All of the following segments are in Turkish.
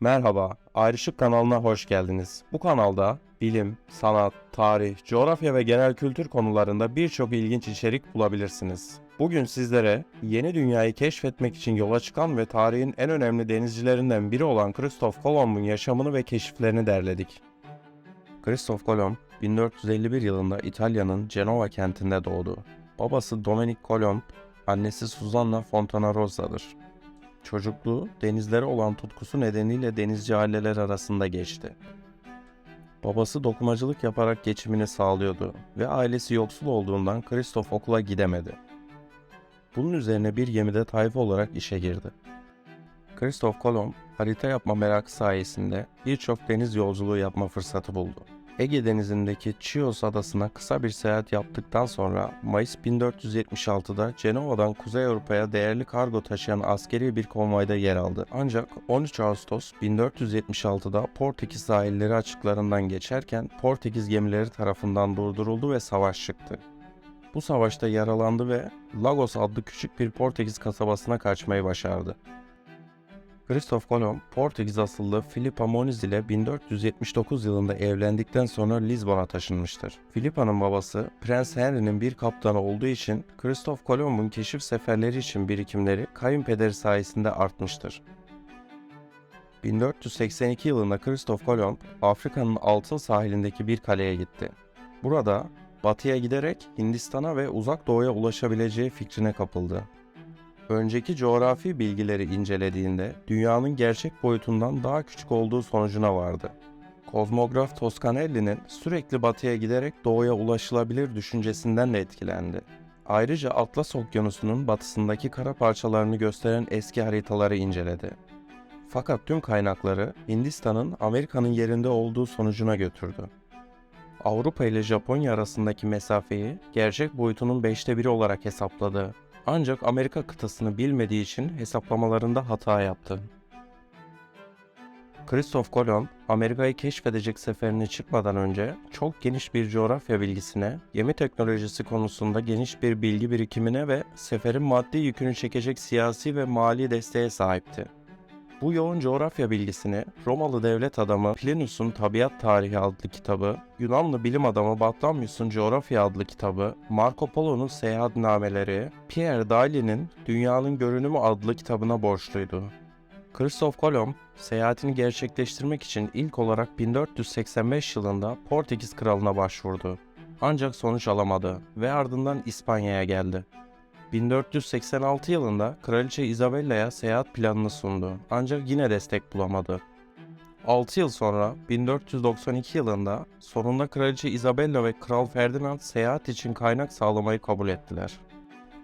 Merhaba, Ayrışık kanalına hoş geldiniz. Bu kanalda bilim, sanat, tarih, coğrafya ve genel kültür konularında birçok ilginç içerik bulabilirsiniz. Bugün sizlere yeni dünyayı keşfetmek için yola çıkan ve tarihin en önemli denizcilerinden biri olan Kristof Kolomb'un yaşamını ve keşiflerini derledik. Kristof Kolomb 1451 yılında İtalya'nın Genova kentinde doğdu. Babası Dominic Kolomb, annesi Susanna Fontanarosa'dır. Çocukluğu denizlere olan tutkusu nedeniyle denizci aileler arasında geçti. Babası dokumacılık yaparak geçimini sağlıyordu ve ailesi yoksul olduğundan Kristof okula gidemedi. Bunun üzerine bir gemide tayfa olarak işe girdi. Kristof Kolomb harita yapma merakı sayesinde birçok deniz yolculuğu yapma fırsatı buldu. Ege Denizi'ndeki Chios adasına kısa bir seyahat yaptıktan sonra Mayıs 1476'da Cenova'dan Kuzey Avrupa'ya değerli kargo taşıyan askeri bir konvoyda yer aldı. Ancak 13 Ağustos 1476'da Portekiz sahilleri açıklarından geçerken Portekiz gemileri tarafından durduruldu ve savaş çıktı. Bu savaşta yaralandı ve Lagos adlı küçük bir Portekiz kasabasına kaçmayı başardı. Kristof Kolomb, Portekiz asıllı Filipa Moniz ile 1479 yılında evlendikten sonra Lizbon'a taşınmıştır. Filipa'nın babası Prens Henry'nin bir kaptanı olduğu için Kristof Kolomb'un keşif seferleri için birikimleri kayınpederi sayesinde artmıştır. 1482 yılında Kristof Kolomb, Afrika'nın altın sahilindeki bir kaleye gitti. Burada batıya giderek Hindistan'a ve uzak doğuya ulaşabileceği fikrine kapıldı. Önceki coğrafi bilgileri incelediğinde dünyanın gerçek boyutundan daha küçük olduğu sonucuna vardı. Kozmograf Toscanelli'nin sürekli batıya giderek doğuya ulaşılabilir düşüncesinden de etkilendi. Ayrıca Atlas Okyanusu'nun batısındaki kara parçalarını gösteren eski haritaları inceledi. Fakat tüm kaynakları Hindistan'ın Amerika'nın yerinde olduğu sonucuna götürdü. Avrupa ile Japonya arasındaki mesafeyi gerçek boyutunun beşte biri olarak hesapladı ancak Amerika kıtasını bilmediği için hesaplamalarında hata yaptı. Kristof Kolomb, Amerika'yı keşfedecek seferine çıkmadan önce çok geniş bir coğrafya bilgisine, gemi teknolojisi konusunda geniş bir bilgi birikimine ve seferin maddi yükünü çekecek siyasi ve mali desteğe sahipti. Bu yoğun coğrafya bilgisini Romalı devlet adamı Plinius'un Tabiat Tarihi adlı kitabı, Yunanlı bilim adamı Batlamyus'un Coğrafya adlı kitabı, Marco Polo'nun seyahatnameleri, Pierre Daly'nin Dünyanın Görünümü adlı kitabına borçluydu. Kristof Kolomb, seyahatini gerçekleştirmek için ilk olarak 1485 yılında Portekiz kralına başvurdu. Ancak sonuç alamadı ve ardından İspanya'ya geldi. 1486 yılında Kraliçe Isabella'ya seyahat planını sundu ancak yine destek bulamadı. 6 yıl sonra 1492 yılında sonunda Kraliçe Isabella ve Kral Ferdinand seyahat için kaynak sağlamayı kabul ettiler.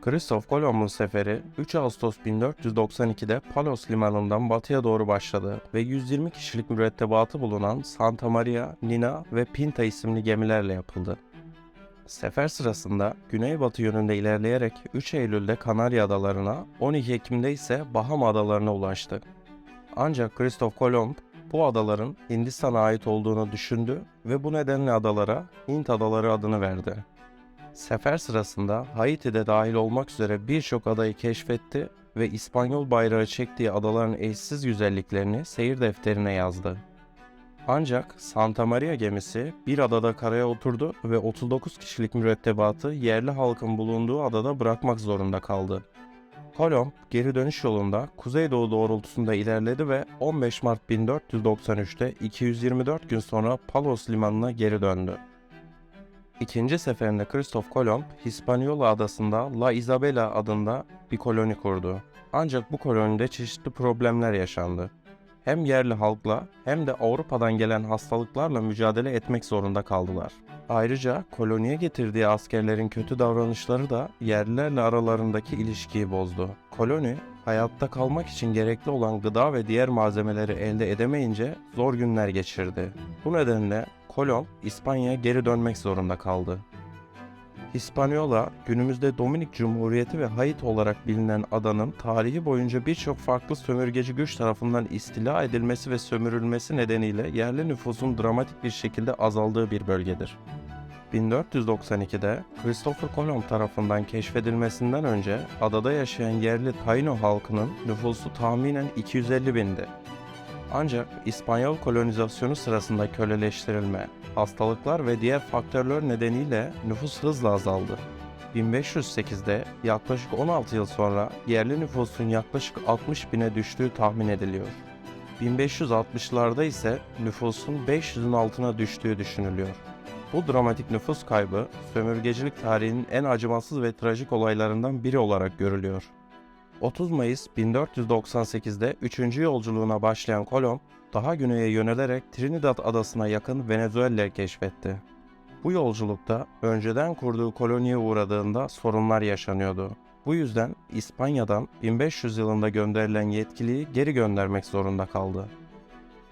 Kristof Kolomb'un seferi 3 Ağustos 1492'de Palos limanından batıya doğru başladı ve 120 kişilik mürettebatı bulunan Santa Maria, Nina ve Pinta isimli gemilerle yapıldı. Sefer sırasında güneybatı yönünde ilerleyerek 3 Eylül'de Kanarya Adalarına, 12 Ekim'de ise Bahama Adalarına ulaştı. Ancak Kristof Kolomb bu adaların Hindistan'a ait olduğunu düşündü ve bu nedenle adalara Hint Adaları adını verdi. Sefer sırasında Haiti'de dahil olmak üzere birçok adayı keşfetti ve İspanyol bayrağı çektiği adaların eşsiz güzelliklerini seyir defterine yazdı. Ancak Santa Maria gemisi bir adada karaya oturdu ve 39 kişilik mürettebatı yerli halkın bulunduğu adada bırakmak zorunda kaldı. Kolomb geri dönüş yolunda kuzeydoğu doğrultusunda ilerledi ve 15 Mart 1493'te 224 gün sonra Palos limanına geri döndü. İkinci seferinde Kristof Kolomb, Hispaniola adasında La Isabela adında bir koloni kurdu. Ancak bu kolonide çeşitli problemler yaşandı hem yerli halkla hem de Avrupa'dan gelen hastalıklarla mücadele etmek zorunda kaldılar. Ayrıca koloniye getirdiği askerlerin kötü davranışları da yerlilerle aralarındaki ilişkiyi bozdu. Koloni, hayatta kalmak için gerekli olan gıda ve diğer malzemeleri elde edemeyince zor günler geçirdi. Bu nedenle Kolomb İspanya'ya geri dönmek zorunda kaldı. Hispaniola, günümüzde Dominik Cumhuriyeti ve Haiti olarak bilinen adanın tarihi boyunca birçok farklı sömürgeci güç tarafından istila edilmesi ve sömürülmesi nedeniyle yerli nüfusun dramatik bir şekilde azaldığı bir bölgedir. 1492'de Christopher Colomb tarafından keşfedilmesinden önce adada yaşayan yerli Taino halkının nüfusu tahminen 250 bindi. Ancak İspanyol kolonizasyonu sırasında köleleştirilme, hastalıklar ve diğer faktörler nedeniyle nüfus hızla azaldı. 1508'de yaklaşık 16 yıl sonra yerli nüfusun yaklaşık 60 bine düştüğü tahmin ediliyor. 1560'larda ise nüfusun 500'ün altına düştüğü düşünülüyor. Bu dramatik nüfus kaybı sömürgecilik tarihinin en acımasız ve trajik olaylarından biri olarak görülüyor. 30 Mayıs 1498'de 3. yolculuğuna başlayan Kolomb, daha güneye yönelerek Trinidad adasına yakın Venezuela'yı keşfetti. Bu yolculukta önceden kurduğu koloniye uğradığında sorunlar yaşanıyordu. Bu yüzden İspanya'dan 1500 yılında gönderilen yetkiliyi geri göndermek zorunda kaldı.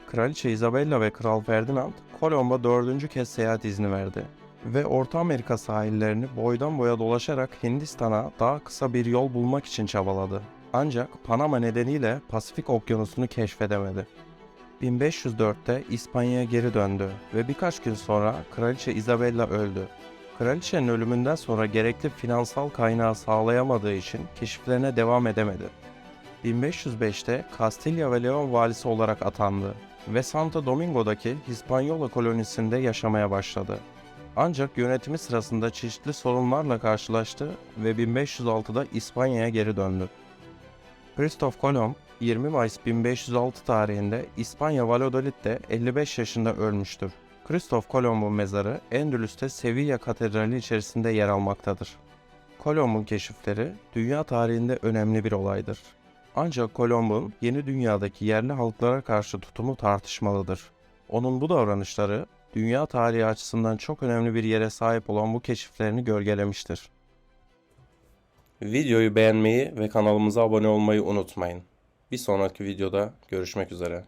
Kraliçe Isabella ve Kral Ferdinand, Kolomb'a dördüncü kez seyahat izni verdi ve Orta Amerika sahillerini boydan boya dolaşarak Hindistan'a daha kısa bir yol bulmak için çabaladı. Ancak Panama nedeniyle Pasifik Okyanusu'nu keşfedemedi. 1504'te İspanya'ya geri döndü ve birkaç gün sonra Kraliçe Isabella öldü. Kraliçenin ölümünden sonra gerekli finansal kaynağı sağlayamadığı için keşiflerine devam edemedi. 1505'te Kastilya ve Leon valisi olarak atandı ve Santo Domingo'daki Hispaniola kolonisinde yaşamaya başladı. Ancak yönetimi sırasında çeşitli sorunlarla karşılaştı ve 1506'da İspanya'ya geri döndü. Christoph Kolomb 20 Mayıs 1506 tarihinde İspanya Valladolid'de 55 yaşında ölmüştür. Christoph Kolomb'un mezarı Endülüs'te Sevilla Katedrali içerisinde yer almaktadır. Kolomb'un keşifleri dünya tarihinde önemli bir olaydır. Ancak Kolomb'un yeni dünyadaki yerli halklara karşı tutumu tartışmalıdır. Onun bu davranışları dünya tarihi açısından çok önemli bir yere sahip olan bu keşiflerini gölgelemiştir. Videoyu beğenmeyi ve kanalımıza abone olmayı unutmayın. Bir sonraki videoda görüşmek üzere.